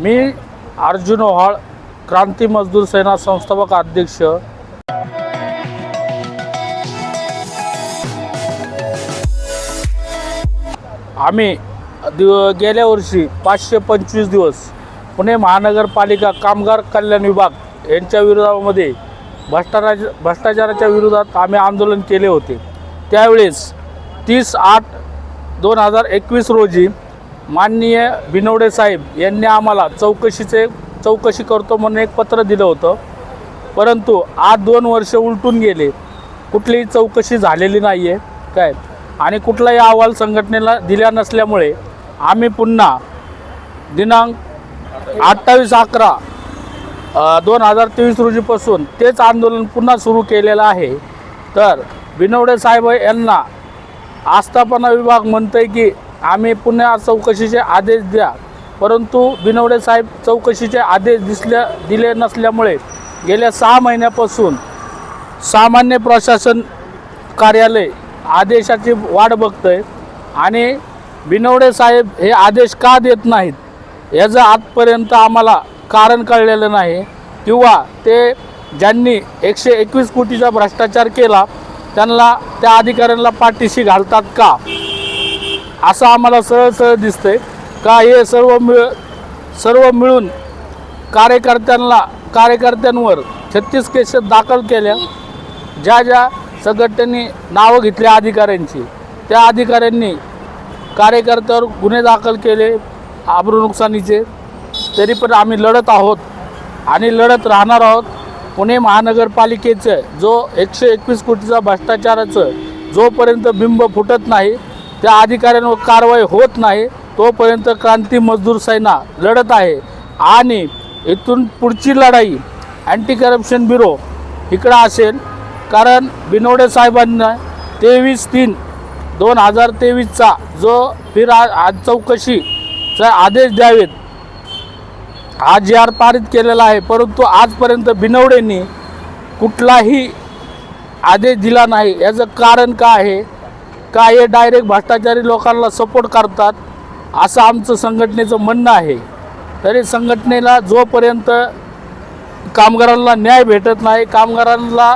मी अर्जुन ओहाळ क्रांती मजदूर सेना संस्थापक अध्यक्ष. आम्ही दि गेल्या वर्षी पाचशे पंचवीस दिवस पुणे महानगरपालिका कामगार कल्याण विभाग यांच्या विरोधामध्ये भ्रष्टाचार भ्रष्टाचाराच्या विरोधात आम्ही आंदोलन केले होते. त्यावेळेस तीस आठ दोन हजार एकवीस रोजी माननीय बिनवडे साहेब यांनी आम्हाला चौकशीचे चौकशी करतो म्हणून एक पत्र दिलं होतं. परंतु आज दोन वर्ष उलटून गेले. कुठलीही चौकशी झालेली नाही आहे काय? आणि कुठलाही अहवाल संघटनेला दिला नसल्यामुळे आम्ही पुन्हा दिनांक अठ्ठावीस अकरा दोन हजार तेवीस रोजीपासून तेच आंदोलन पुन्हा सुरू केलेलं आहे. तर बिनवडे साहेब यांना आस्थापना विभाग म्हणतंय की आम्ही पुन्हा चौकशीचे आदेश द्या. परंतु बिनवडे साहेब चौकशीचे आदेश दिसल्या दिले नसल्यामुळे गेल्या सहा महिन्यापासून सामान्य प्रशासन कार्यालय आदेशाची वाट बघतंय आणि बिनवडे साहेब हे आदेश का देत नाहीत याचं आजपर्यंत आम्हाला कारण कळलेलं नाही. किंवा ते ज्यांनी एकशे एकवीस कोटीचा भ्रष्टाचार केला त्यांना त्या अधिकाऱ्यांना पाठीशी घालतात का? असं आम्हाला सरळ सरळ दिसतंय. का हे सर्व मिळ सर्व मिळून कार्यकर्त्यांना कार्यकर्त्यांवर छत्तीस केसेस दाखल केल्या. ज्या ज्या संघटनेने नावं घेतली अधिकाऱ्यांची त्या अधिकाऱ्यांनी कार्यकर्त्यावर गुन्हे दाखल केले आबरू नुकसानीचे. तरी पण आम्ही लढत आहोत आणि लढत राहणार आहोत. पुणे महानगरपालिकेचं जो एकशे एकवीस कोटीचा भ्रष्टाचाराचं जोपर्यंत बिंब फुटत नाही त्या अधिकाऱ्यांवर कारवाई होत नाही तोपर्यंत क्रांती मजदूर सेना लढत आहे. आणि इथून पुढची लढाई अँटी करप्शन ब्युरो इकडं असेल. कारण बिनोडे साहेबांना तेवीस तीन दोन हजार तेवीसचा जो फिर आज चौकशीचा आदेश द्यावेत आज जी आर पारित केलेला आहे परंतु आजपर्यंत बिनवडेंनी कुठलाही आदेश दिला नाही. याचं कारण काय आहे? का हे डायरेक्ट भ्रष्टाचारी लोकांना सपोर्ट करतात? असं आमचं संघटनेचं म्हणणं आहे. तरी संघटनेला जोपर्यंत कामगारांना न्याय भेटत नाही कामगारांना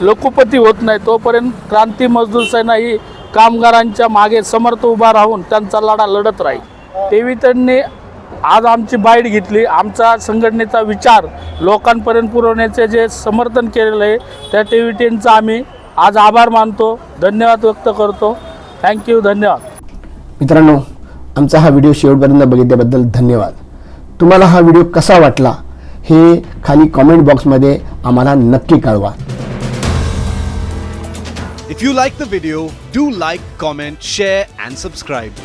लोकोपती होत नाही तोपर्यंत क्रांती मजदूर सेना ही कामगारांच्या मागे समर्थ उभा राहून त्यांचा लढा लढत राहील. तेव्हा त्यांनी आज आमची बाईट घेतली. आमचा संघटनेचा विचार लोकांपर्यंत पुरवण्याचे जे समर्थन केलेलं आहे त्या टेव्हिटींचा आम्ही आज आभार मानतो. धन्यवाद व्यक्त करतो. थँक्यू धन्यवाद. मित्रांनो आमचा हा व्हिडिओ शेवटपर्यंत बघितल्याबद्दल धन्यवाद. तुम्हाला हा व्हिडिओ कसा वाटला हे खाली कॉमेंट बॉक्समध्ये आम्हाला नक्की कळवा. If you like the video, do like, comment, share, and subscribe.